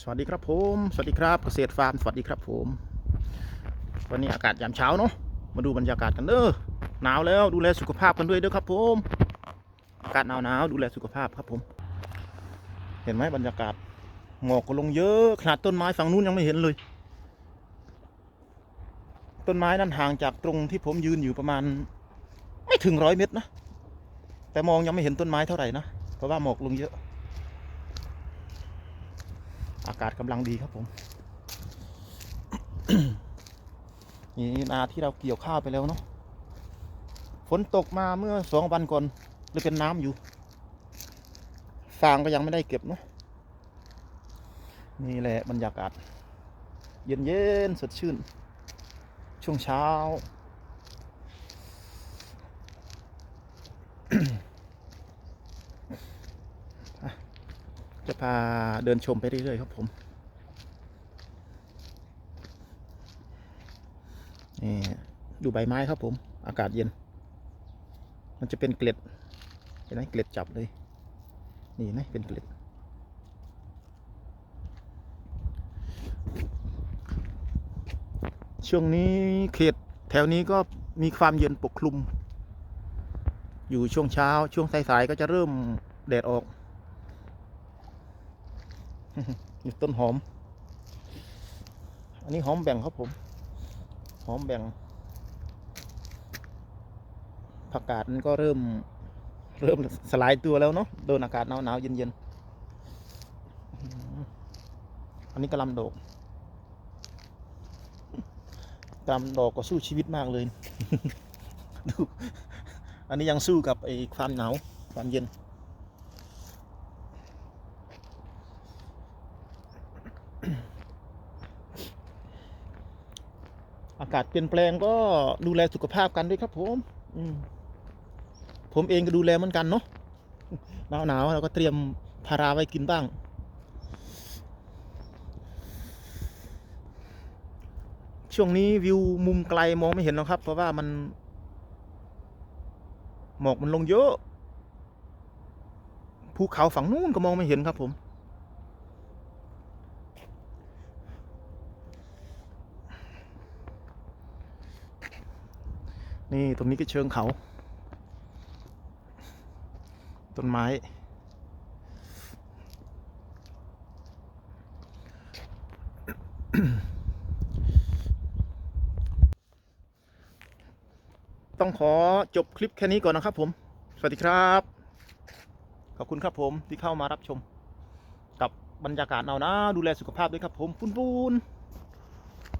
สวัสดีครับผม สวัสดีครับเกษตรฟาร์ม สวัสดีครับผม วันนี้อากาศยามเช้าเนาะ มาดูบรรยากาศกันเด้อ หนาวแล้วดูแลสุขภาพกันด้วยเด้อครับผม อากาศหนาวหนาวดูแลสุขภาพครับผม เห็นไหมบรรยากาศหมอกก็ลงเยอะขนาดต้นไม้ฝั่งนู้นยังไม่เห็นเลย ต้นไม้นั้นห่างจากตรงที่ผมยืนอยู่ประมาณ ไม่ถึงร้อยเมตรนะ แต่มองยังไม่เห็นต้นไม้เท่าไหร่นะ เพราะว่าหมอกลงเยอะ อากาศกำลังดีครับผม นี่นาที่เราเกี่ยวข้าวไปแล้วเนาะฝนตกมาเมื่อสองวันก่อนเลยเป็นน้ำอยู่ฟางก็ยังไม่ได้เก็บเนาะนี่แหละบรรยากาศ เย็นเย็นๆสดชื่น ช่วงเช้า จะพาเดินชมไปเรื่อยๆครับผม นี่ดูใบไม้ครับผม อากาศเย็น มันจะเป็นเกล็ด เห็นไหมเกล็ดจับเลย นี่นไหมเป็นเกล็ด ช่วงนี้เขตแถวนี้ก็มีความเย็นปกคลุม อยู่ช่วงเช้าช่วงสายๆก็จะเริ่มแดดออก นี่ต้นหอม อันนี้หอมแบ่งครับผม หอมแบ่ง ผักกาดมันก็เริ่ม เริ่มสลายตัวแล้วเนาะ โดนอากาศหนาวหนาวเย็นเย็นอันนี้กระลำดอกกระลำดอกก็สู้ชีวิตมากเลย ดู อันนี้ยังสู้กับไอ้ความหนาว ความเย็น อากาศเปลี่ยนแปลงก็ดูแลสุขภาพกันด้วยครับ ผมอืผมเองก็ดูแลเหมือนกันเนาะหนาวหนาวๆเราก็เตรียมพาราไว้กินบ้าง ช่วงนี้วิวมุมไกลมองไม่เห็นหรอกครับ เพราะว่ามัน หมอกมันลงเยอะภูเขาฝั่งนู้นก็มองไม่เห็นครับผม นี่ตรงนี้ก็เชิงเขา ต้นไม้ ต้องขอจบคลิปแค่นี้ก่อนนะครับผม สวัสดีครับ ขอบคุณครับผมที่เข้ามารับชม กับบรรยากาศเอานะ ดูแลสุขภาพด้วยครับผมปุ้นปุน